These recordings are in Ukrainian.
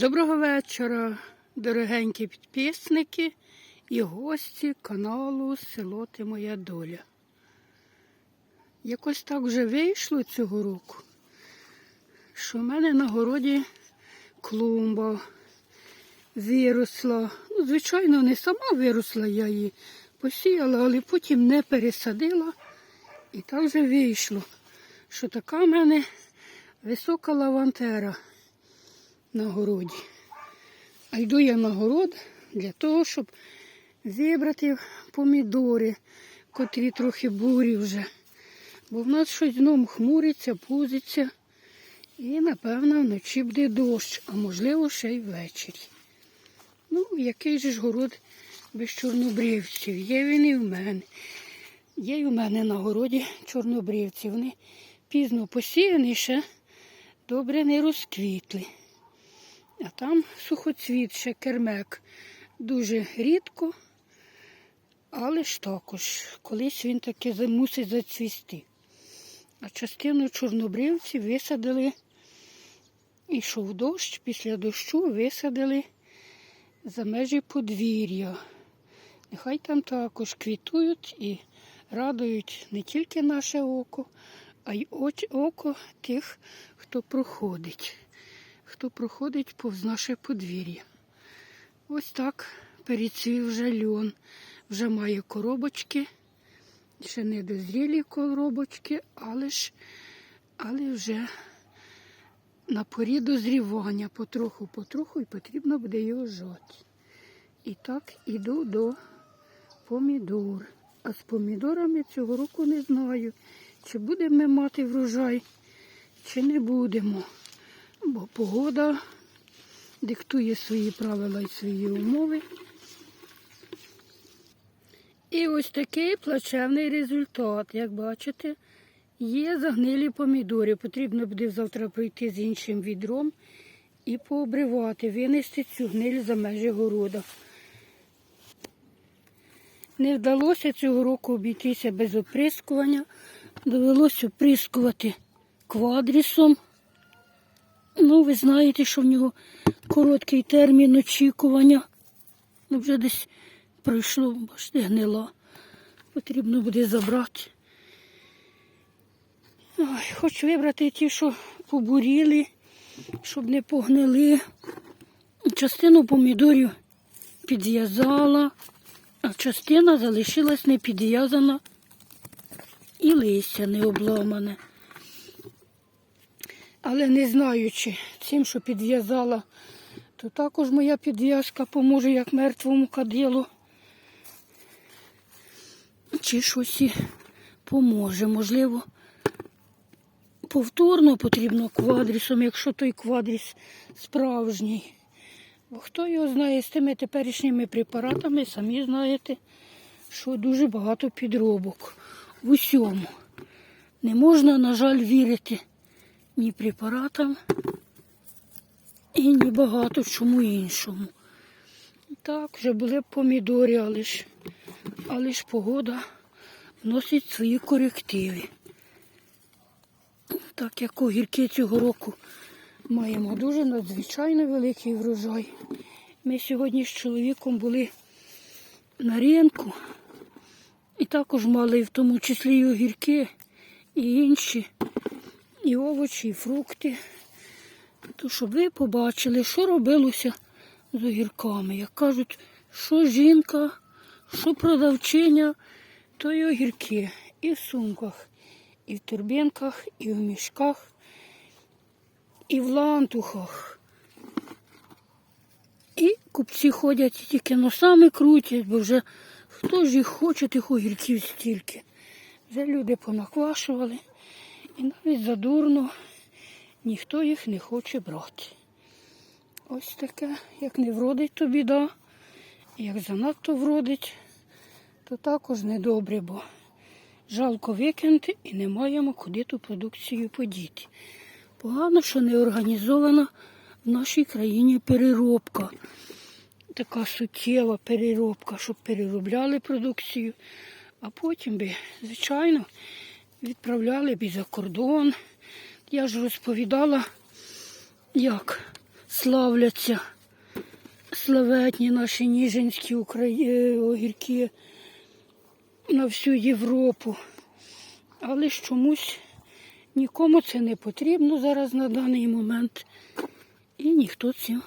Доброго вечора, дорогенькі підписники і гості каналу Село Ти Моя Доля. Якось так вже вийшло цього року, що в мене на городі клумба виросла. Ну, звичайно, не сама виросла, я її посіяла, але потім не пересадила. І так вже вийшло, що така в мене висока лавантера на городі. А йду я на город для того, щоб зібрати помідори, котрі трохи бурі вже. Бо в нас щось знову хмуриться, пузиться. І, напевно, вночі буде дощ, а можливо, ще й ввечері. Ну, який же ж город без чорнобривців? Є він і в мене. Є і в мене на городі чорнобривці. Вони пізно посіяні, ще добре не розквітли. А там сухоцвіт, ще кермек. Дуже рідко, але ж також колись він таки мусить зацвісти. А частину чорнобривців висадили, ішов дощ, після дощу висадили за межі подвір'я. Нехай там також квітують і радують не тільки наше око, а й око тих, хто проходить хто проходить повз наше подвір'я. Ось так перецвів вже льон. Вже має коробочки. Ще не дозрілі коробочки, але ж але вже на порі дозрівання потроху-потроху і потрібно буде його жати. І так іду до помідор. А з помідорами цього року не знаю, чи будемо мати врожай, чи не будемо бо погода диктує свої правила і свої умови. І ось такий плачевний результат. Як бачите, є загнилі помідори. Потрібно буде завтра пройти з іншим відром і пообривати, винести цю гниль за межі города. Не вдалося цього року обійтися без оприскування. Довелося оприскувати квадрісом. Ну, ви знаєте, що в нього короткий термін очікування. Ну, вже десь пройшло, бачите, гнила. Потрібно буде забрати. Ой, хочу вибрати ті, що побуріли, щоб не погнили. Частину помідорів підв'язала, а частина залишилась не підв'язана і листя не обламане. Але не знаючи цим, що підв'язала, то також моя підв'язка поможе як мертвому кадилу. Чи щось і поможе. Можливо, повторно потрібно квадрісом, якщо той квадріс справжній. Бо хто його знає з тими теперішніми препаратами, самі знаєте, що дуже багато підробок в усьому. Не можна, на жаль, вірити ні препаратам і ні багато чому іншому. Так, вже були б помідори, але ж, але ж погода вносить свої корективи. Так як огірки цього року маємо дуже надзвичайно великий врожай. Ми сьогодні з чоловіком були на ринку і також мали в тому числі і огірки, і інші і овочі, і фрукти. То щоб ви побачили, що робилося з огірками. Як кажуть, що жінка, що продавчиня, то й огірки. І в сумках, і в турбінках, і в мішках, і в лантухах. І купці ходять і тільки носами крутять, бо вже хто ж їх хоче, тих огірків стільки. Вже люди понаквашували. І навіть задурно ніхто їх не хоче брати. Ось таке, як не вродить, то біда. Як занадто вродить, то також недобре, бо жалко викинути і не маємо куди ту продукцію подіти. Погано, що не організована в нашій країні переробка. Така суттєва переробка, щоб переробляли продукцію, а потім би, звичайно, відправляли б за кордон. Я ж розповідала, як славляться славетні наші ніжинські Украї... огірки на всю Європу. Але ж чомусь нікому це не потрібно зараз на даний момент. І ніхто цим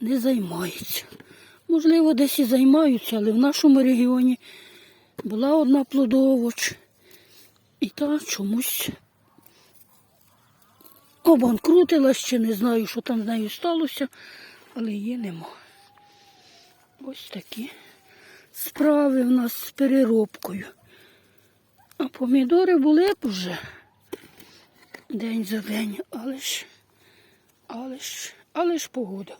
не займається. Можливо, десь і займаються, але в нашому регіоні була одна плодовоч. І та чомусь обанкрутилась, чи не знаю, що там з нею сталося, але її нема. Ось такі справи в нас з переробкою. А помідори були б уже день за день, але ж, але ж, але ж погода.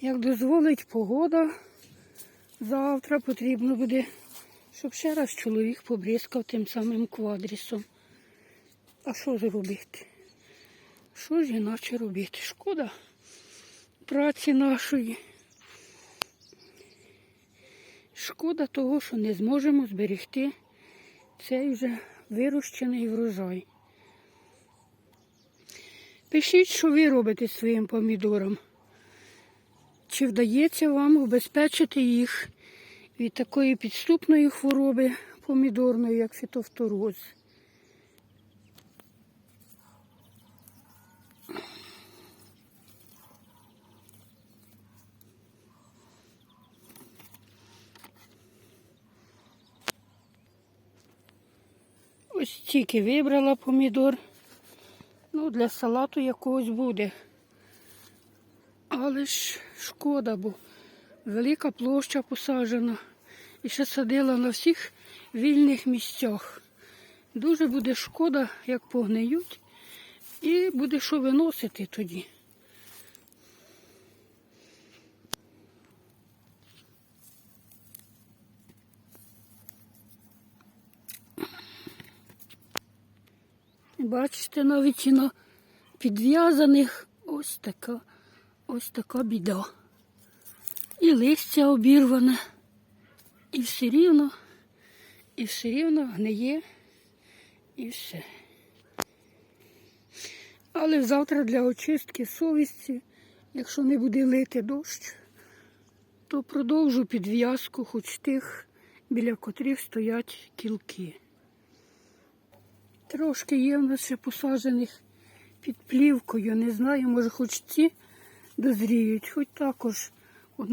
Як дозволить погода, завтра потрібно буде, щоб ще раз чоловік побризкав тим самим квадрісом. А що ж робити? Що ж іначе робити? Шкода праці нашої. Шкода того, що не зможемо зберегти цей вже вирощений врожай. Пишіть, що ви робите своїм помідором. Чи вдається вам убезпечити їх від такої підступної хвороби помідорної, як фітофтороз? Ось тільки вибрала помідор. Ну, для салату якогось буде. Але ж шкода, бо велика площа посаджена. І ще садила на всіх вільних місцях. Дуже буде шкода, як погниють, і буде що виносити тоді. Бачите, навіть і на підв'язаних ось така, ось така біда. І листя обірване, і все рівно, і все рівно гниє, і все. Але завтра для очистки совісті, якщо не буде лити дощ, то продовжу підв'язку хоч тих, біля котрих стоять кілки. Трошки є в нас ще посаджених під плівкою. Не знаю, може хоч ці дозріють, хоч також от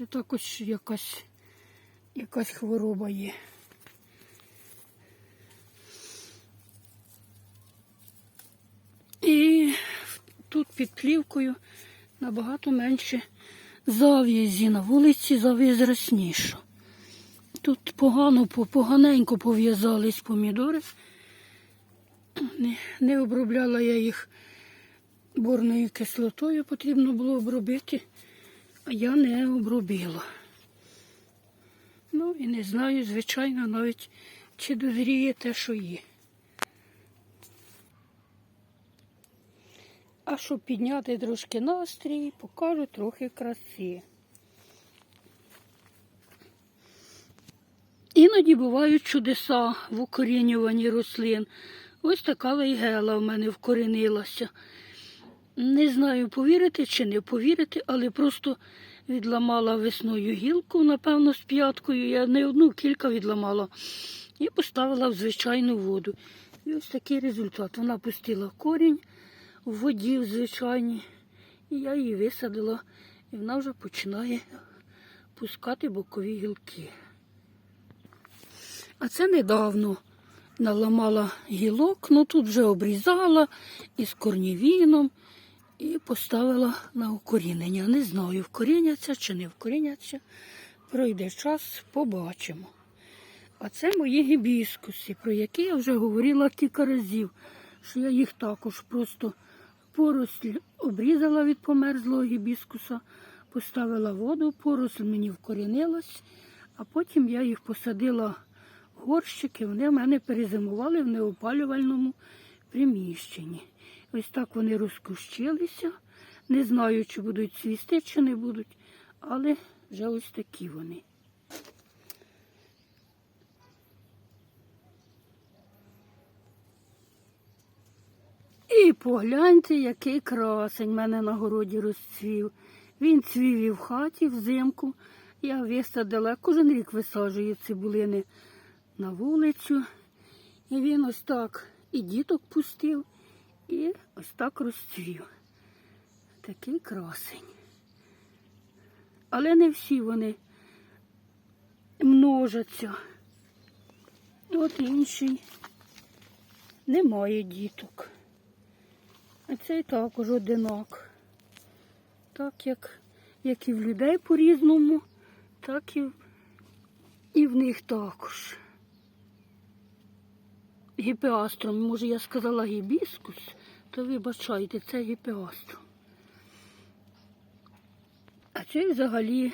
листі, також якась, якась хвороба є. І тут під плівкою набагато менше зав'язі. На вулиці зав'яз росніша. Тут погано, поганенько пов'язались помідори. Не, не обробляла я їх борною кислотою, потрібно було обробити, я не обробила. Ну і не знаю, звичайно, навіть чи дозріє те, що є. А щоб підняти трошки настрій, покажу трохи краси. Іноді бувають чудеса в укорінюванні рослин. Ось така лейгела в мене вкорінилася. Не знаю, повірити чи не повірити, але просто відламала весною гілку, напевно, з п'яткою. Я не одну, кілька відламала і поставила в звичайну воду. І ось такий результат. Вона пустила корінь в воді в звичайній. І я її висадила, і вона вже починає пускати бокові гілки. А це недавно наламала гілок, ну тут вже обрізала із корнівіном і поставила на укорінення. Не знаю, вкоріняться чи не вкоріняться. Пройде час, побачимо. А це мої гібіскуси, про які я вже говорила кілька разів, що я їх також просто поросль обрізала від померзлого гібіскуса, поставила воду, поросль мені вкорінилась, а потім я їх посадила в горщики, вони в мене перезимували в неопалювальному приміщенні. Ось так вони розкущилися. Не знаю, чи будуть цвісти, чи не будуть, але вже ось такі вони. І погляньте, який красень в мене на городі розцвів. Він цвів і в хаті взимку. Я висадила, кожен рік висаджую цибулини на вулицю. І він ось так і діток пустив, і ось так розцвів. Такий красень. Але не всі вони множаться. От інший немає діток. А цей також одинак. Так як, як і в людей по-різному, так і, і в них також. Гіпеастром, може я сказала гібіскус, то вибачайте, це гіпеастром. А цей взагалі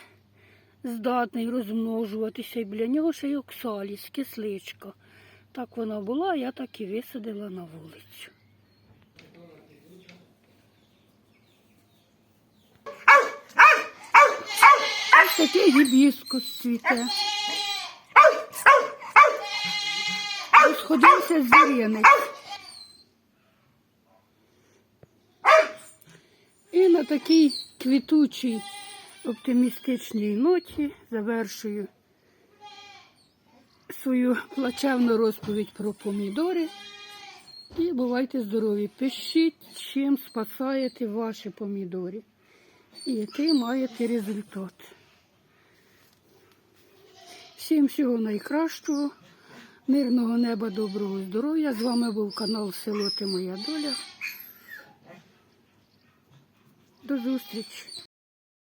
здатний розмножуватися, і біля нього ще й оксаліс, кисличка. Так вона була, я так і висадила на вулицю. Ось такий гібіскус цвіте. Сходився звіринець. І на такій квітучій оптимістичній ноті завершую свою плачевну розповідь про помідори. І бувайте здорові. Пишіть, чим спасаєте ваші помідори. І який маєте результат. Всім всього найкращого, мирного неба, доброго здоров'я. З вами був канал Село Ти Моя Доля. До зустрічі!